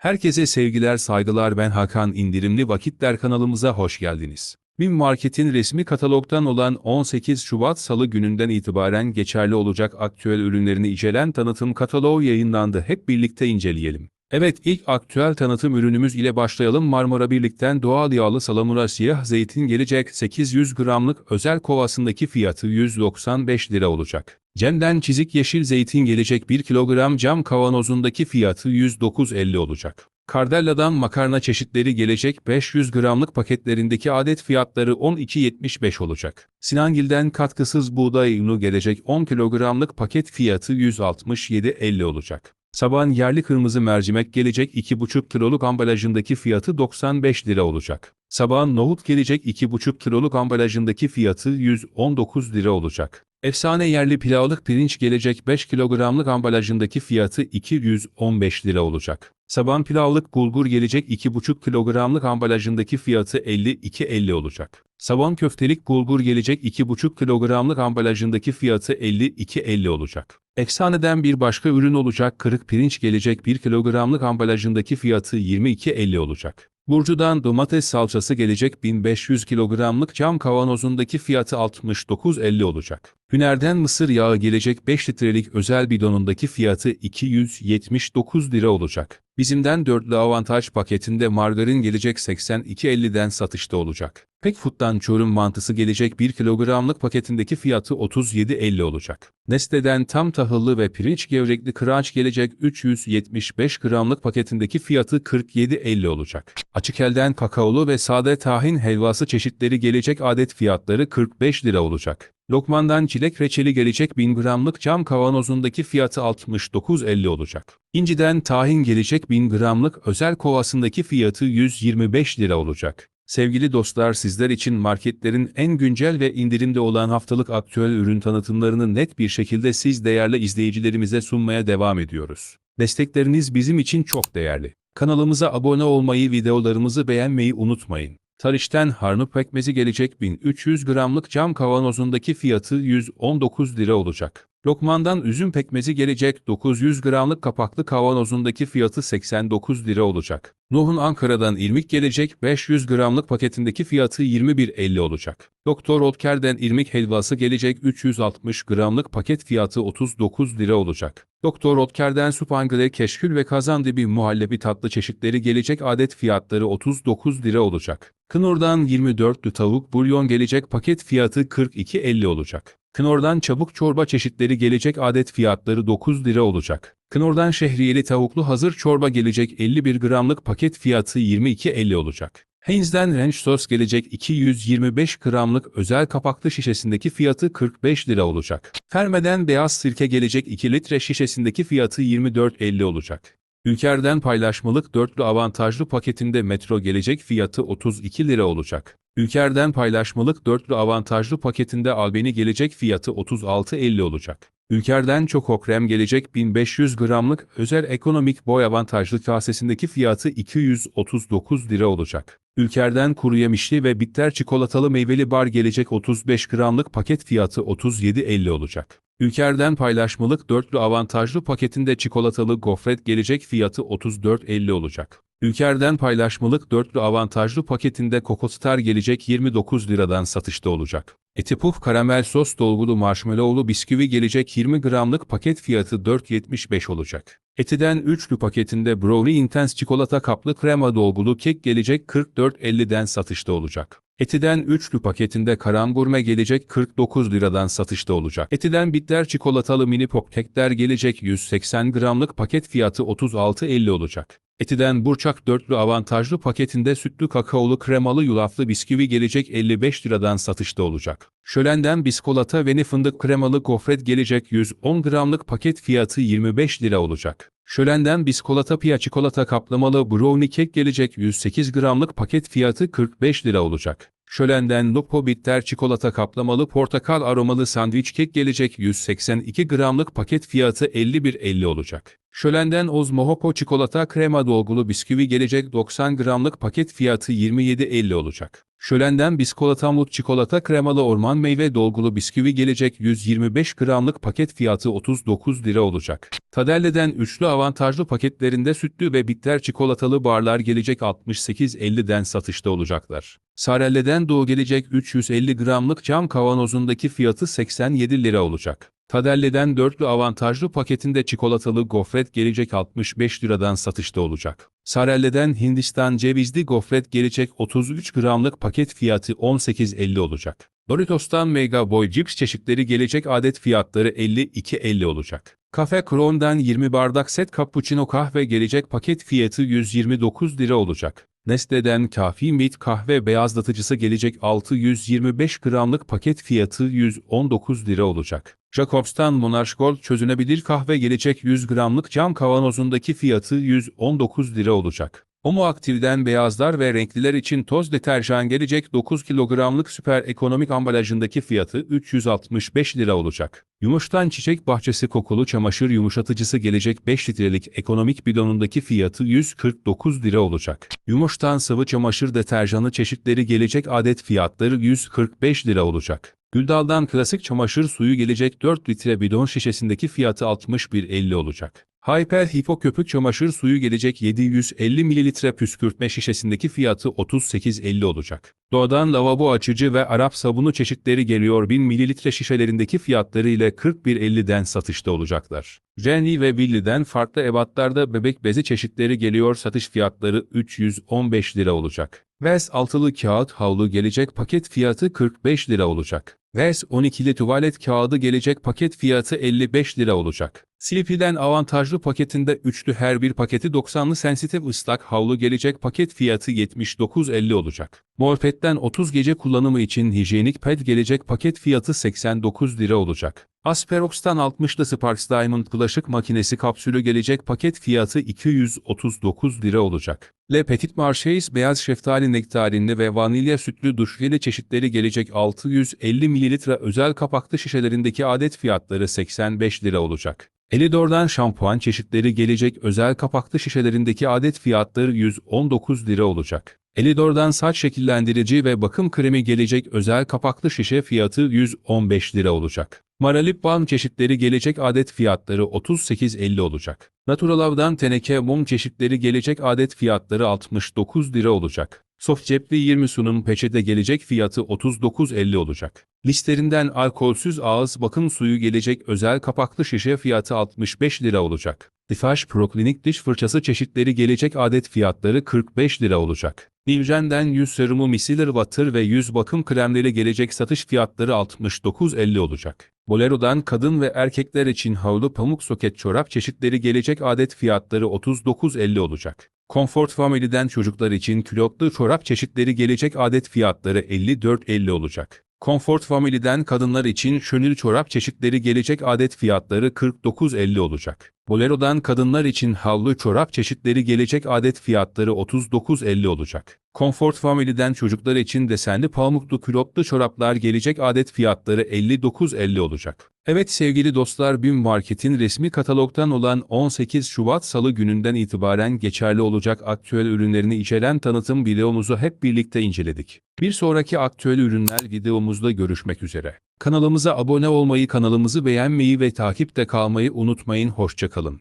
Herkese sevgiler saygılar ben Hakan İndirimli Vakitler kanalımıza hoş geldiniz. BİM Market'in resmi katalogdan olan 18 Şubat Salı gününden itibaren geçerli olacak aktüel ürünlerini içeren tanıtım kataloğu yayınlandı. Hep birlikte inceleyelim. Evet ilk aktüel tanıtım ürünümüz ile başlayalım. Marmara Birlik'ten doğal yağlı salamura siyah zeytin gelecek 800 gramlık özel kovasındaki fiyatı 195 lira olacak. Cem'den çizik yeşil zeytin gelecek 1 kilogram cam kavanozundaki fiyatı 109.50 olacak. Cardella'dan makarna çeşitleri gelecek 500 gramlık paketlerindeki adet fiyatları 12.75 olacak. Sinangil'den katkısız buğday unu gelecek 10 kilogramlık paket fiyatı 167.50 olacak. Saban yerli kırmızı mercimek gelecek 2,5 kiloluk ambalajındaki fiyatı 95 lira olacak. Sabahın nohut gelecek 2,5 kiloluk ambalajındaki fiyatı 119 lira olacak. Efsane yerli pilavlık pirinç gelecek 5 kilogramlık ambalajındaki fiyatı 215 lira olacak. Saban pilavlık bulgur gelecek 2,5 kilogramlık ambalajındaki fiyatı 52.50 olacak. Saban köftelik bulgur gelecek 2,5 kilogramlık ambalajındaki fiyatı 52.50 olacak. Efsaneden bir başka ürün olacak kırık pirinç gelecek 1 kilogramlık ambalajındaki fiyatı 22.50 olacak. Burcu'dan domates salçası gelecek 1500 kilogramlık cam kavanozundaki fiyatı 69.50 olacak. Hüner'den mısır yağı gelecek 5 litrelik özel bidonundaki fiyatı 279 lira olacak. Bizimden dörtlü avantaj paketinde margarin gelecek 82.50'den satışta olacak. Pekfood'dan çorum mantısı gelecek 1 kilogramlık paketindeki fiyatı 37.50 olacak. Neste'den tam tahıllı ve pirinç gevrekli kıraç gelecek 375 gramlık paketindeki fiyatı 47.50 olacak. Açık elden kakaolu ve sade tahin helvası çeşitleri gelecek adet fiyatları 45 lira olacak. Lokman'dan çilek reçeli gelecek 1000 gramlık cam kavanozundaki fiyatı 69.50 olacak. İnci'den tahin gelecek 1000 gramlık özel kovasındaki fiyatı 125 lira olacak. Sevgili dostlar sizler için marketlerin en güncel ve indirimde olan haftalık aktüel ürün tanıtımlarını net bir şekilde siz değerli izleyicilerimize sunmaya devam ediyoruz. Destekleriniz bizim için çok değerli. Kanalımıza abone olmayı, videolarımızı beğenmeyi unutmayın. Tariş'ten harnup pekmezi gelecek 1300 gramlık cam kavanozundaki fiyatı 119 lira olacak. Lokman'dan üzüm pekmezi gelecek 900 gramlık kapaklı kavanozundaki fiyatı 89 lira olacak. Nuh'un Ankara'dan irmik gelecek 500 gramlık paketindeki fiyatı 21.50 olacak. Doktor Otker'den irmik helvası gelecek 360 gramlık paket fiyatı 39 lira olacak. Doktor Otker'den supangle, keşkül ve kazandibi muhallebi tatlı çeşitleri gelecek adet fiyatları 39 lira olacak. Knorr'dan 24'lü tavuk bulyon gelecek paket fiyatı 42.50 olacak. Knorr'dan çabuk çorba çeşitleri gelecek adet fiyatları 9 lira olacak. Knorr'dan şehriyeli tavuklu hazır çorba gelecek 51 gramlık paket fiyatı 22.50 olacak. Heinz'den ranch sos gelecek 225 gramlık özel kapaklı şişesindeki fiyatı 45 lira olacak. Fermeden beyaz sirke gelecek 2 litre şişesindeki fiyatı 24.50 olacak. Ülker'den paylaşmalık dörtlü avantajlı paketinde metro gelecek fiyatı 32 lira olacak. Ülker'den paylaşmalık dörtlü avantajlı paketinde albeni gelecek fiyatı 36.50 olacak. Ülker'den çok krem gelecek 1500 gramlık özel ekonomik boy avantajlı kasesindeki fiyatı 239 lira olacak. Ülker'den kuru yemişli ve bitter çikolatalı meyveli bar gelecek 35 gramlık paket fiyatı 37.50 olacak. Ülker'den paylaşmalık dörtlü avantajlı paketinde çikolatalı gofret gelecek fiyatı 34.50 olacak. Ülker'den paylaşmalık dörtlü avantajlı paketinde Kokostar gelecek 29 liradan satışta olacak. Eti puf karamel sos dolgulu marshmallowlu bisküvi gelecek 20 gramlık paket fiyatı 4.75 olacak. Etiden üçlü paketinde Brownie Intense çikolata kaplı krema dolgulu kek gelecek 44.50'den satışta olacak. Etiden üçlü paketinde karangurme gelecek 49 liradan satışta olacak. Etiden bitter çikolatalı mini pop kekler gelecek 180 gramlık paket fiyatı 36.50 olacak. Etiden Burçak dörtlü avantajlı paketinde sütlü kakaolu kremalı yulaflı bisküvi gelecek 55 liradan satışta olacak. Şölenden biskolata ve fındık kremalı gofret gelecek 110 gramlık paket fiyatı 25 lira olacak. Şölenden biskolata pia çikolata kaplamalı brownie kek gelecek 108 gramlık paket fiyatı 45 lira olacak. Şölenden Lupo Bitter çikolata kaplamalı portakal aromalı sandviç kek gelecek 182 gramlık paket fiyatı 51.50 olacak. Şölenden Oz Mohoko çikolata krema dolgulu bisküvi gelecek 90 gramlık paket fiyatı 27.50 olacak. Şölenden biskolatamlık çikolata kremalı orman meyve dolgulu bisküvi gelecek 125 gramlık paket fiyatı 39 lira olacak. Tadelle'den üçlü avantajlı paketlerinde sütlü ve bitter çikolatalı barlar gelecek 68.50'den satışta olacaklar. Sarelle'den Doğu gelecek 350 gramlık cam kavanozundaki fiyatı 87 lira olacak. Tadelle'den dörtlü avantajlı paketinde çikolatalı gofret gelecek 65 liradan satışta olacak. Sarelle'den Hindistan cevizli gofret gelecek 33 gramlık paket fiyatı 18.50 olacak. Doritos'tan Mega Boy cips çeşitleri gelecek adet fiyatları 52.50 olacak. Cafe Crown'dan 20 bardak set cappuccino kahve gelecek paket fiyatı 129 lira olacak. Nestle'den Kafi Mit kahve beyazlatıcısı gelecek 625 gramlık paket fiyatı 119 lira olacak. Jacobs'tan Monarch Gold çözünebilir kahve gelecek 100 gramlık cam kavanozundaki fiyatı 119 lira olacak. Omo Aktiv'den beyazlar ve renkliler için toz deterjan gelecek 9 kilogramlık süper ekonomik ambalajındaki fiyatı 365 lira olacak. Yumuştan Çiçek Bahçesi kokulu çamaşır yumuşatıcısı gelecek 5 litrelik ekonomik bidonundaki fiyatı 149 lira olacak. Yumuştan sıvı çamaşır deterjanı çeşitleri gelecek adet fiyatları 145 lira olacak. Güldal'dan klasik çamaşır suyu gelecek 4 litre bidon şişesindeki fiyatı 61.50 olacak. Hyper Hippo köpük çamaşır suyu gelecek 750 mililitre püskürtme şişesindeki fiyatı 38.50 olacak. Doğadan lavabo açıcı ve Arap sabunu çeşitleri geliyor 1000 mililitre şişelerindeki fiyatları ile 41.50'den satışta olacaklar. Jenny ve Willy'den farklı ebatlarda bebek bezi çeşitleri geliyor satış fiyatları 315 lira olacak. Vels altılı kağıt havlu gelecek paket fiyatı 45 lira olacak. Vels 12'li tuvalet kağıdı gelecek paket fiyatı 55 lira olacak. Sleepy'den avantajlı paketinde üçlü her bir paketi 90'lı sensitif ıslak havlu gelecek paket fiyatı 79.50 olacak. Morpet'ten 30 gece kullanımı için hijyenik ped gelecek paket fiyatı 89 lira olacak. Asperox'tan 60'lı Sparks Diamond bulaşık makinesi kapsülü gelecek paket fiyatı 239 lira olacak. Le Petit Marchés beyaz şeftali nektarinli ve vanilya sütlü duş jeli çeşitleri gelecek 650 mililitre özel kapaklı şişelerindeki adet fiyatları 85 lira olacak. Elidor'dan şampuan çeşitleri gelecek özel kapaklı şişelerindeki adet fiyatları 119 lira olacak. Elidor'dan saç şekillendirici ve bakım kremi gelecek özel kapaklı şişe fiyatı 115 lira olacak. Maralip çeşitleri gelecek adet fiyatları 38.50 olacak. Naturalav'dan teneke mum çeşitleri gelecek adet fiyatları 69 lira olacak. Soft cepli 20 sunum peçete gelecek fiyatı 39.50 olacak. Listerinden alkolsüz ağız bakım suyu gelecek özel kapaklı şişe fiyatı 65 lira olacak. Difaş Proklinik diş fırçası çeşitleri gelecek adet fiyatları 45 lira olacak. Nivjen'den yüz serumu Micellar Water ve yüz bakım kremleri gelecek satış fiyatları 69.50 olacak. Bolero'dan kadın ve erkekler için havlu pamuk soket çorap çeşitleri gelecek adet fiyatları 39.50 olacak. Comfort Family'den çocuklar için külotlu çorap çeşitleri gelecek adet fiyatları 54.50 olacak. Comfort Family'den kadınlar için şönül çorap çeşitleri gelecek adet fiyatları 49.50 olacak. Bolero'dan kadınlar için havlu çorap çeşitleri gelecek adet fiyatları 39.50 olacak. Comfort Family'den çocuklar için desenli pamuklu külotlu çoraplar gelecek adet fiyatları 59.50 olacak. Evet sevgili dostlar BİM Market'in resmi katalogdan olan 18 Şubat Salı gününden itibaren geçerli olacak aktüel ürünlerini içeren tanıtım videomuzu hep birlikte inceledik. Bir sonraki aktüel ürünler videomuzda görüşmek üzere. Kanalımıza abone olmayı, kanalımızı beğenmeyi ve takipte kalmayı unutmayın. Hoşçakalın.